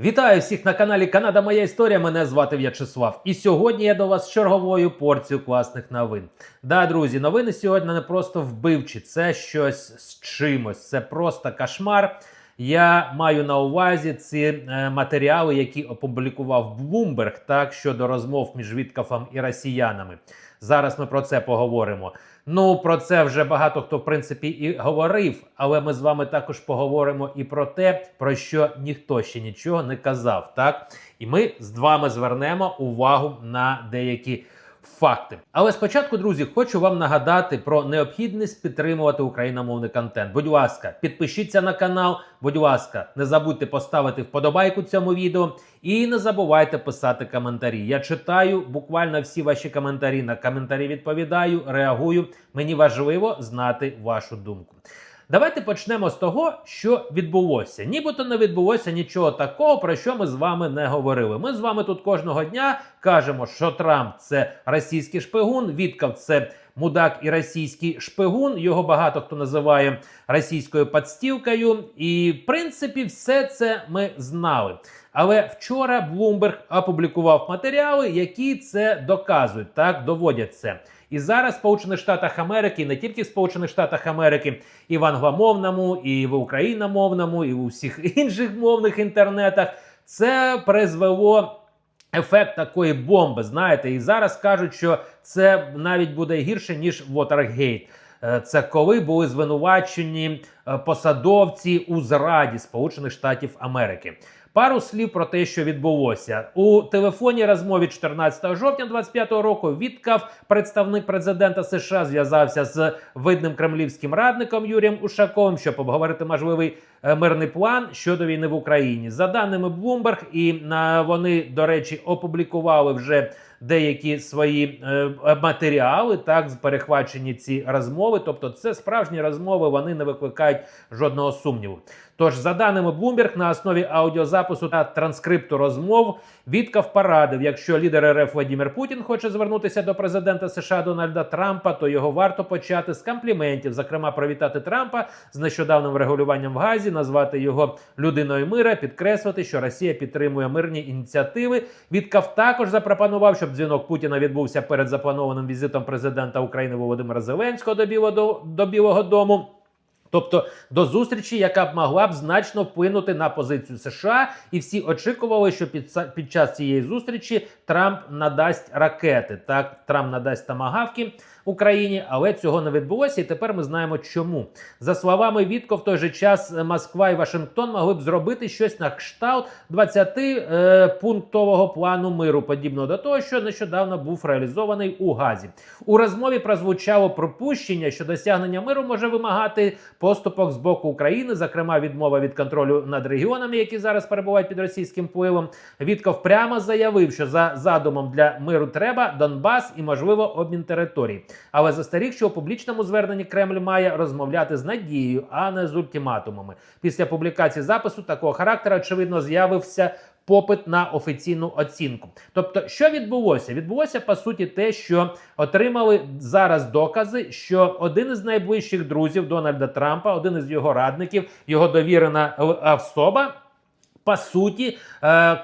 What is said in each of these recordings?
Вітаю всіх на каналі Канада Моя Історія. Мене звати В'ячеслав. І сьогодні я до вас з черговою порцією класних новин. Да, друзі, новини сьогодні не просто вбивчі, це щось з чимось. Це просто кошмар. Я маю на увазі ці е, матеріали, які опублікував Bloomberg, так щодо розмов між Віткафом і росіянами. Зараз ми про це поговоримо. Ну про це вже багато хто в принципі і говорив, але ми з вами також поговоримо і про те, про що ніхто ще нічого не казав. Так і ми з вами звернемо увагу на деякі. Факти, але спочатку, друзі, хочу вам нагадати про необхідність підтримувати україномовний контент. Будь ласка, підпишіться на канал. Будь ласка, не забудьте поставити вподобайку цьому відео і не забувайте писати коментарі. Я читаю буквально всі ваші коментарі. На коментарі відповідаю, реагую. Мені важливо знати вашу думку. Давайте почнемо з того, що відбулося. Нібито не відбулося нічого такого, про що ми з вами не говорили. Ми з вами тут кожного дня кажемо, що Трамп це російський шпигун, Віткав це мудак і російський шпигун. Його багато хто називає російською подстілкою. І в принципі, все це ми знали. Але вчора Bloomberg опублікував матеріали, які це доказують, так доводять це. І зараз в Сполучених Штатах Америки, і не тільки в Сполучених Штатах Америки, і в англомовному, і в україномовному, і у всіх інших мовних інтернетах це призвело. Ефект такої бомби, знаєте, і зараз кажуть, що це навіть буде гірше ніж Watergate. Е, Це коли були звинувачені е, посадовці у зраді Сполучених Штатів Америки. Пару слів про те, що відбулося у телефонній розмові 14 жовтня 25 року. Відкав представник президента США зв'язався з видним кремлівським радником Юрієм Ушаковим, щоб обговорити можливий е, мирний план щодо війни в Україні. За даними Bloomberg, і на вони, до речі, опублікували вже деякі свої е, матеріали, так перехвачені ці розмови. Тобто, це справжні розмови, вони не викликають жодного сумніву. Тож, за даними Bloomberg, на основі аудіозапису та транскрипту розмов Віткав порадив, якщо лідер РФ Владимир Путін хоче звернутися до президента США Дональда Трампа, то його варто почати з компліментів, зокрема, привітати Трампа з нещодавним врегулюванням в Газі, назвати його людиною мира, підкреслити, що Росія підтримує мирні ініціативи. Віткав також запропонував, щоб дзвінок Путіна відбувся перед запланованим візитом президента України Володимира Зеленського до Білого, до Білого Дому. Тобто до зустрічі, яка б могла б значно вплинути на позицію США, і всі очікували, що під, під час цієї зустрічі Трамп надасть ракети. Так, Трамп надасть тамагавки Україні, але цього не відбулося. І тепер ми знаємо, чому. За словами Вітко, в той же час Москва і Вашингтон могли б зробити щось на кшталт 20 е, пунктового плану миру, подібного до того, що нещодавно був реалізований у Газі. У розмові прозвучало припущення, що досягнення миру може вимагати поступок з боку України, зокрема відмова від контролю над регіонами, які зараз перебувають під російським впливом. Вітков прямо заявив, що за задумом для миру треба Донбас і можливо обмін територій. Але застеріг, що у публічному зверненні Кремль має розмовляти з надією, а не з ультиматумами. Після публікації запису такого характеру, очевидно, з'явився. Попит на офіційну оцінку. Тобто, що відбулося? Відбулося по суті те, що отримали зараз докази, що один із найближчих друзів Дональда Трампа, один із його радників, його довірена е, особа. По суті, е,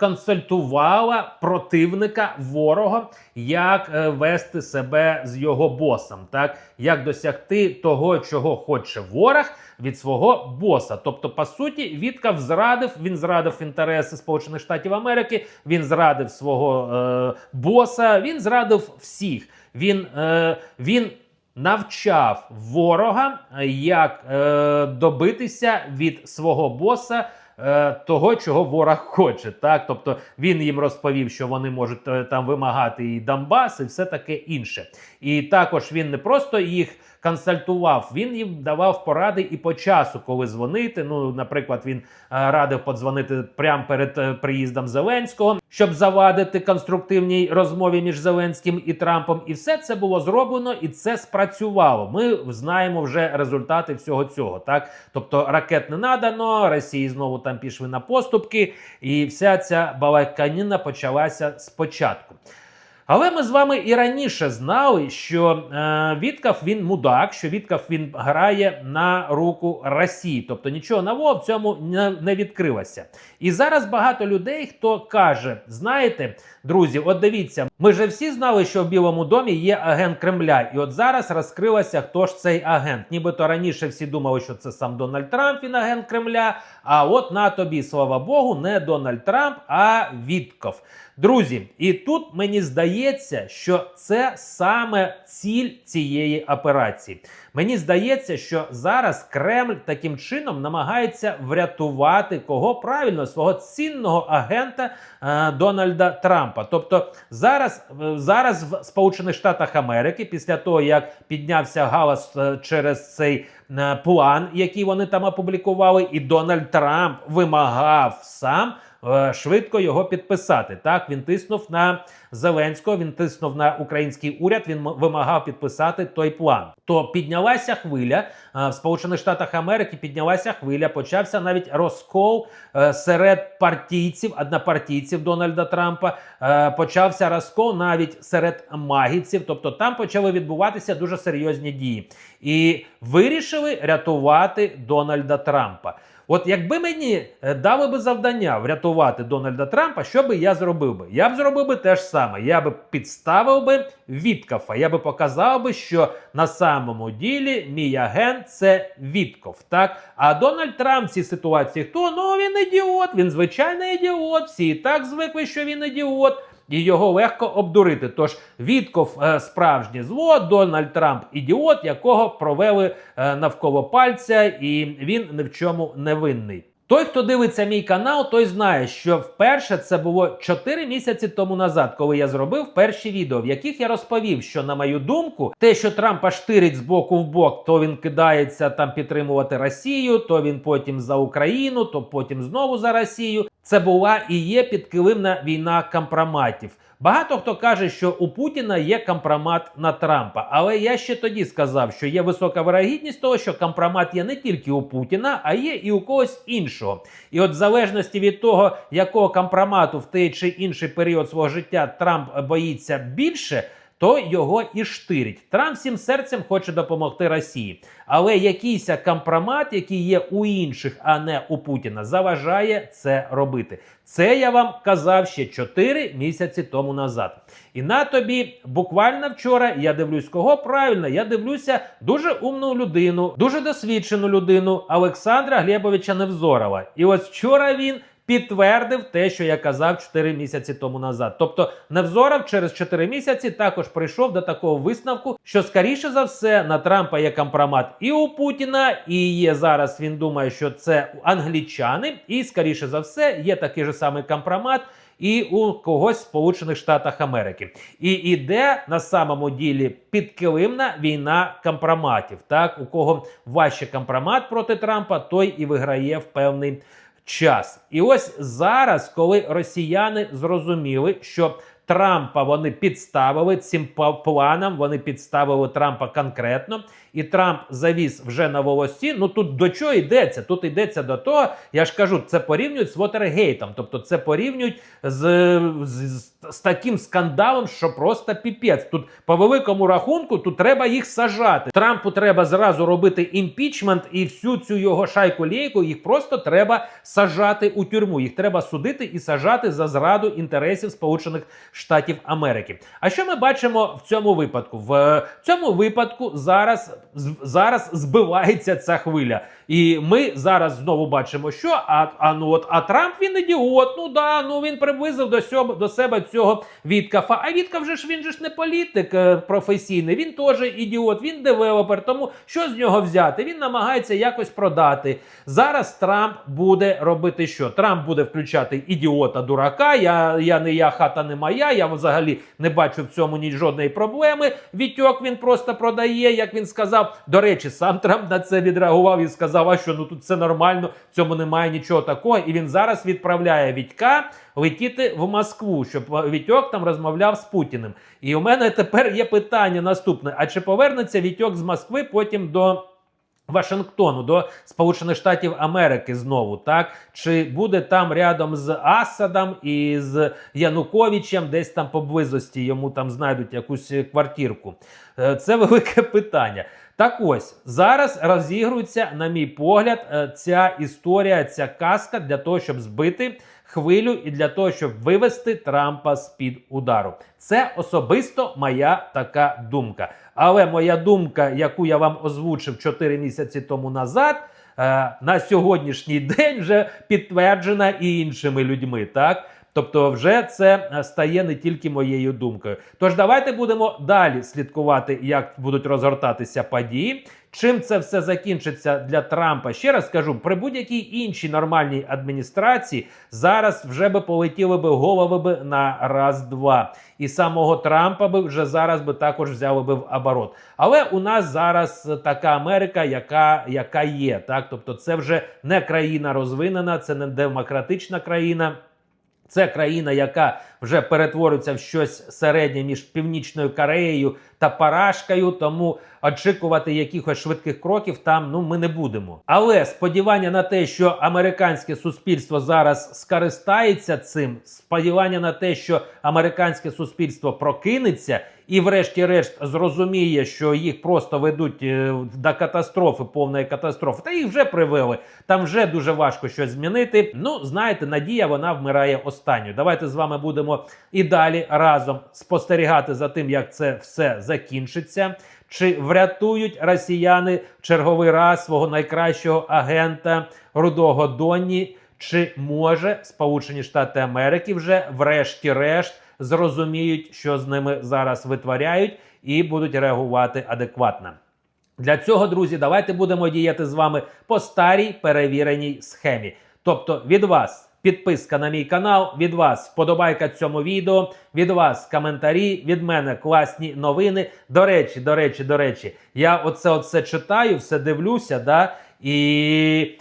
консультувала противника ворога, як е, вести себе з його босом, так як досягти того, чого хоче ворог від свого боса. Тобто, по суті, Віткав зрадив, він зрадив інтереси Сполучених Штатів Америки, він зрадив свого е, боса, він зрадив всіх. Він, е, він навчав ворога, е, як е, добитися від свого боса. Е, Того, чого ворог хоче, так тобто він їм розповів, що вони можуть е, там вимагати і Донбас, і все таке інше. І також він не просто їх консультував, він їм давав поради і по часу, коли дзвонити. Ну, наприклад, він е, радив подзвонити прямо перед приїздом Зеленського, щоб завадити конструктивній розмові між Зеленським і Трампом. І все це було зроблено, і це спрацювало. Ми знаємо вже результати всього цього. Так, тобто ракет не надано, Росії знову там пішли на поступки, і вся ця балаканіна почалася спочатку. Але ми з вами і раніше знали, що е, Віткав він мудак, що Віткав він грає на руку Росії, тобто нічого нового в цьому не, не відкрилося. І зараз багато людей, хто каже: знаєте, друзі, от дивіться, ми же всі знали, що в Білому домі є агент Кремля, і от зараз розкрилося, хто ж цей агент. Нібито раніше всі думали, що це сам Дональд Трамп, він агент Кремля. А от на тобі, слава Богу, не Дональд Трамп, а Вітков. Друзі, і тут мені здається, що це саме ціль цієї операції. Мені здається, що зараз Кремль таким чином намагається врятувати кого правильно свого цінного агента е, Дональда Трампа. Тобто зараз, е, зараз в Сполучених Штатах Америки, після того як піднявся галас е, через цей е, план, який вони там опублікували, і Дональд Трамп вимагав сам е, швидко його підписати. Так він тиснув на Зеленського, він тиснув на український уряд. Він вимагав підписати той план. То піднялася хвиля е, в Сполучених Штатах Америки. Піднялася хвиля. Почався навіть розкол е, серед партійців, однопартійців Дональда Трампа. Почався розкол навіть серед магівців. Тобто там почали відбуватися дуже серйозні дії, і вирішили рятувати Дональда Трампа. От якби мені е, дали би завдання врятувати Дональда Трампа, що би я зробив би? Я б зробив би те ж саме. Я би підставив би Віткафа. Я би показав би, що на самому ділі мій агент це Вітков. Так? А Дональд Трамп в цій ситуації хто? Ну він ідіот, він звичайний ідіот. Всі і так звикли, що він ідіот. І його легко обдурити. Тож Вітков е, справжнє зло, Дональд Трамп ідіот, якого провели е, навколо пальця, і він ні в чому не винний. Той, хто дивиться мій канал, той знає, що вперше це було 4 місяці тому назад, коли я зробив перші відео, в яких я розповів, що на мою думку, те, що Трампа штирить з боку в бок, то він кидається там підтримувати Росію, то він потім за Україну, то потім знову за Росію. Це була і є підкилимна війна компроматів. Багато хто каже, що у Путіна є компромат на Трампа, але я ще тоді сказав, що є висока вирогідність того, що компромат є не тільки у Путіна, а є і у когось іншого. І от в залежності від того, якого компромату в той чи інший період свого життя Трамп боїться більше. То його і штирить. Трамп всім серцем хоче допомогти Росії, але якийсь компромат, який є у інших, а не у Путіна, заважає це робити. Це я вам казав ще 4 місяці тому назад. І на тобі буквально вчора я дивлюсь, кого правильно. Я дивлюся дуже умну людину, дуже досвідчену людину Олександра Глебовича Невзорова. І ось вчора він. Підтвердив те, що я казав 4 місяці тому назад. Тобто Невзоров через 4 місяці також прийшов до такого висновку, що скоріше за все на Трампа є компромат і у Путіна, і є зараз. Він думає, що це англічани, і скоріше за все є такий же самий компромат. І у когось Сполучених Штатах Америки, і іде на самому ділі підкилимна війна компроматів. Так, у кого важче компромат проти Трампа, той і виграє в певний час. І ось зараз, коли росіяни зрозуміли, що Трампа вони підставили цим планом, вони підставили Трампа конкретно, і Трамп завіз вже на волосі. Ну тут до чого йдеться? Тут йдеться до того, я ж кажу, це порівнюють з Вотергейтом, тобто це порівнюють з, з, з, з таким скандалом, що просто піпець. Тут по великому рахунку тут треба їх сажати. Трампу треба зразу робити імпічмент, і всю цю його шайку лейку їх просто треба сажати у тюрму. Їх треба судити і сажати за зраду інтересів Сполучених Штатів Америки. А що ми бачимо в цьому випадку? В цьому випадку зараз, зараз збивається ця хвиля. І ми зараз знову бачимо, що а, а ну от а Трамп він ідіот. Ну да, ну він приблизив до сьоб, до себе цього Віткафа. А Віткаф же ж він же ж не політик е, професійний. Він теж ідіот, він девелопер. Тому що з нього взяти? Він намагається якось продати. Зараз Трамп буде робити що? Трамп буде включати ідіота дурака. Я, я не я, хата не моя. Я взагалі не бачу в цьому ні жодної проблеми. Вітьок він просто продає, як він сказав. До речі, сам Трамп на це відреагував і сказав, а що ну тут все нормально, в цьому немає нічого такого. І він зараз відправляє Вітька летіти в Москву, щоб Вітьок там розмовляв з Путіним. І у мене тепер є питання наступне: а чи повернеться Вітьок з Москви потім до Вашингтону до Сполучених Штатів Америки знову, так чи буде там рядом з Асадом і з Януковичем, десь там поблизості йому там знайдуть якусь е, квартирку? Е, Це велике питання. Так ось зараз розігрується, на мій погляд, е, ця історія, ця казка для того, щоб збити хвилю і для того, щоб вивести Трампа з під удару. Це особисто моя така думка. Але моя думка, яку я вам озвучив 4 місяці тому назад, на сьогоднішній день вже підтверджена і іншими людьми. Так. Тобто, вже це е, стає не тільки моєю думкою. Тож давайте будемо далі слідкувати, як будуть розгортатися події. Чим це все закінчиться для Трампа? Ще раз кажу, при будь-якій іншій нормальній адміністрації зараз вже би полетіли би голови би на раз-два. І самого Трампа би вже зараз би також взяли би в оборот. Але у нас зараз така Америка, яка, яка є. Так, тобто, це вже не країна розвинена, це не демократична країна. Це країна, яка вже перетвориться в щось середнє між Північною Кореєю та Парашкою. Тому очікувати якихось швидких кроків там ну ми не будемо. Але сподівання на те, що американське суспільство зараз скористається цим, сподівання на те, що американське суспільство прокинеться. І, врешті-решт, зрозуміє, що їх просто ведуть е, до катастрофи, повної катастрофи. Та їх вже привели. Там вже дуже важко щось змінити. Ну, знаєте, надія вона вмирає останньою. Давайте з вами будемо і далі разом спостерігати за тим, як це все закінчиться. Чи врятують росіяни черговий раз свого найкращого агента Рудого Донні? Чи може Сполучені Штати Америки вже, врешті-решт, зрозуміють, що з ними зараз витворяють, і будуть реагувати адекватно? Для цього, друзі, давайте будемо діяти з вами по старій перевіреній схемі. Тобто від вас підписка на мій канал, від вас вподобайка цьому відео, від вас коментарі, від мене класні новини. До речі, до речі, до речі, я оце оце читаю, все дивлюся, да, і.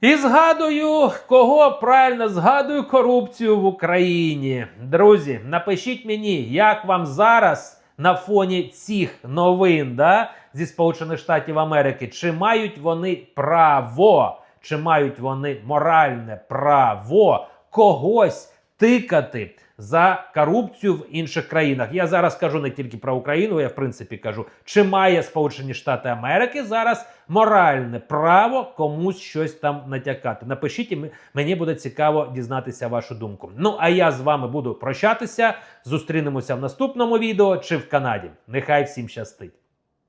І згадую, кого правильно згадую корупцію в Україні. Друзі, напишіть мені, як вам зараз на фоні цих новин да, зі Сполучених Штатів Америки, чи мають вони право, чи мають вони моральне право когось тикати за корупцію в інших країнах. Я зараз кажу не тільки про Україну, я в принципі кажу, чи має Сполучені Штати Америки зараз моральне право комусь щось там натякати. Напишіть, мені буде цікаво дізнатися вашу думку. Ну а я з вами буду прощатися. Зустрінемося в наступному відео чи в Канаді. Нехай всім щастить.